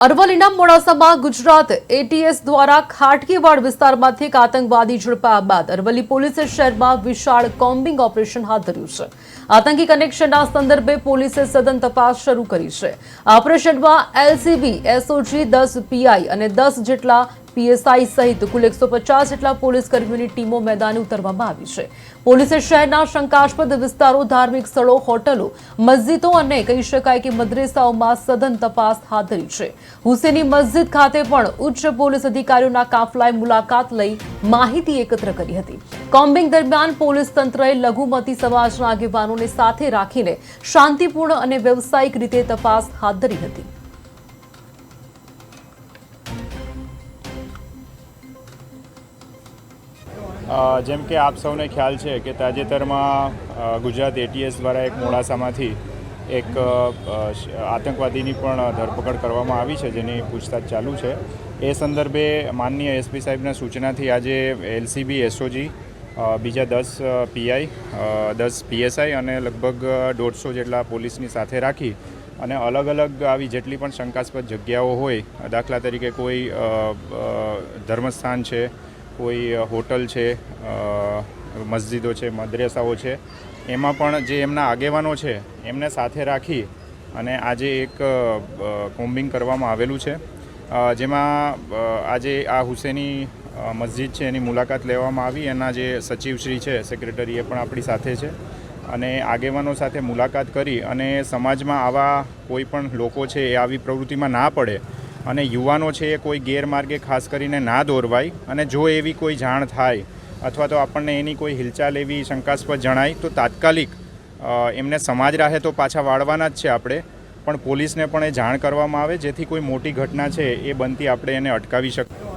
અરવલ્લીના મોડાસામાં ગુજરાત એટીએસ દ્વારા ખાટકીવાડ વિસ્તારમાંથી એક આતંકવાદી ઝડપાયા બાદ અરવલ્લી પોલીસે શહેરમાં વિશાળ કોમ્બિંગ ઓપરેશન હાથ ધર્યું છે. આતંકી કનેક્શનના સંદર્ભે પોલીસે સઘન તપાસ શરૂ કરી છે. આ ઓપરેશનમાં એલસીબી, એસઓજી, દસ પીઆઈ અને દસ જેટલા પીએસઆઈ સહિત કુલ એકસો પચાસ જેટલા પોલીસ કર્મીઓની ટીમો મેદાને ઉતરવામાં આવી છે. પોલીસે શહેરના શંકાસ્પદ વિસ્તારો, ધાર્મિક સ્થળો, હોટલો, મસ્જિદો અને કહી શકાય કે મદ્રેસાઓમાં સઘન તપાસ હાથ ધરી છે. હુસેની મસ્જિદ ખાતે પણ ઉચ્ચ પોલીસ અધિકારીઓના કાફલાએ મુલાકાત લઈ માહિતી એકત્ર કરી હતી. કોમ્બિંગ દરમિયાન પોલીસ તંત્રએ લઘુમતી સમાજના આગેવાનોને સાથે રાખીને શાંતિપૂર્ણ અને વ્યવસાયિક રીતે તપાસ હાથ ધરી હતી. જેમ કે આપ સૌને ખ્યાલ છે કે તાજેતરમાં ગુજરાત એટીએસ દ્વારા એક મોડાસામાંથી એક આતંકવાદીની પણ ધરપકડ કરવામાં આવી છે, જેની પૂછતાછ ચાલુ છે. એ સંદર્ભે માનનીય એસપી સાહેબના સૂચનાથી આજે એલસીબી એસઓજી બીજા દસ પીઆઈ દસ પીએસઆઈ અને લગભગ દોઢસો જેટલા પોલીસની સાથે રાખી અને અલગ અલગ આવી જેટલી પણ શંકાસ્પદ જગ્યાઓ હોય, દાખલા તરીકે કોઈ ધર્મસ્થાન છે કોઈ હોટલ છે મસ્જિદો છે, મદ્રેસાઓ છે, એમાં પણ જે એમના આગેવાનો છે, એમને સાથે રાખી અને આજે એક કોમ્બિંગ કરવામાં આવેલું છે. જેમાં આજે આ હુસેની મસ્જિદ છે, એની મુલાકાત લેવામાં આવી. એના જે સચિવશ્રી છે સેક્રેટરી એ પણ આપણી સાથે છે. અને આગેવાનો સાથે મુલાકાત કરી અને સમાજમાં આવા કોઈ પણ લોકો છે એ આવી પ્રવૃત્તિમાં ના પડે અને યુવાનો છે એ કોઈ ગેરમાર્ગે ખાસ કરીને ના દોરવાય અને જો એવી કોઈ જાણ થાય અથવા તો આપણને એની કોઈ હિલચાલ એવી શંકાસ્પદ જણાય, તો તાત્કાલિક એમને સમાજ રાહે તો પાછા વાળવાના જ છે આપણે. પણ પોલીસને પણ એ જાણ કરવામાં આવે, જેથી કોઈ મોટી ઘટના છે એ બનતી આપણે એને અટકાવી શકીએ.